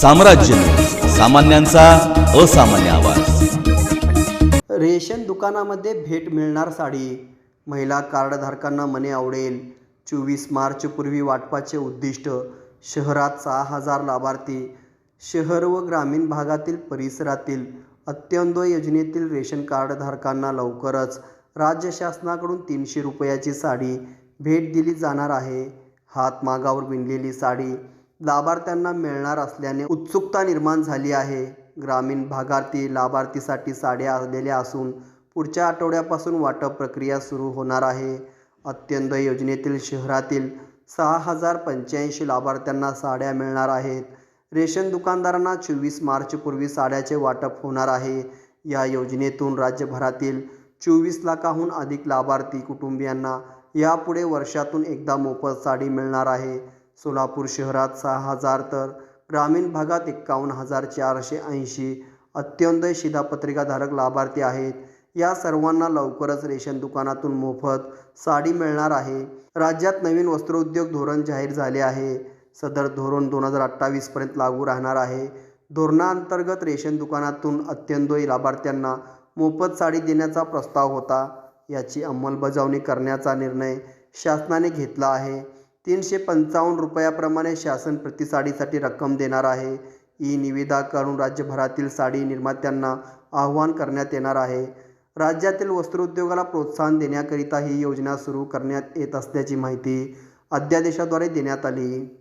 साम्राज्य. सामान्यांचा असामान्य आवाज. रेशन दुकानामध्ये भेट मिळणार साडी. महिला कार्डधारकांना मने आवडेल. चोवीस मार्चपूर्वी वाटपाचे उद्दिष्ट. शहरात सहा हजार लाभार्थी. शहर व ग्रामीण भागातील परिसरातील अत्यंतोय योजनेतील रेशन कार्डधारकांना लवकरच राज्य शासनाकडून तीनशे रुपयाची साडी भेट दिली जाणार आहे. हातमागावर विणलेली साडी लाभार्थ्यांना मिळणार असल्याने उत्सुकता निर्माण झाली आहे. ग्रामीण भागातील लाभार्थीसाठी साड्या आलेल्या असून पुढच्या आठवड्यापासून वाटप प्रक्रिया सुरू होणार आहे. अत्यंत योजनेतील शहरातील सहा हजार पंच्याऐंशी लाभार्थ्यांना साड्या मिळणार आहेत. रेशन दुकानदारांना चोवीस मार्चपूर्वी साड्याचे वाटप होणार आहे. या योजनेतून राज्यभरातील चोवीस लाखाहून अधिक लाभार्थी कुटुंबियांना यापुढे वर्षातून एकदा मोफत साडी मिळणार आहे. सोलापूर शहरात सहा हजार तर ग्रामीण भागात एक्कावन्न हजार चारशे ऐंशी अत्यंत शिधापत्रिकाधारक लाभार्थी आहेत. या सर्वांना लवकरच रेशन दुकानातून मोफत साडी मिळणार आहे. राज्यात नवीन वस्त्रोद्योग धोरण जाहीर झाले आहे. सदर धोरण दोन हजार अठ्ठावीसपर्यंत लागू राहणार आहे. धोरणाअंतर्गत रेशन दुकानातून अत्यंतोय लाभार्थ्यांना मोफत साडी देण्याचा प्रस्ताव होता. याची अंमलबजावणी करण्याचा निर्णय शासनाने घेतला आहे. तीनशे पंचावन्न रुपयाप्रमाणे शासन प्रति साडीसाठी रक्कम देणार आहे. ई निविदा करून राज्यभरातील साडी निर्मात्यांना आव्हान करण्यात येणार आहे. राज्यातील वस्त्रोद्योगाला प्रोत्साहन देण्याकरिता ही योजना सुरू करण्यात येत असल्याची माहिती अध्यादेशाद्वारे देण्यात आली.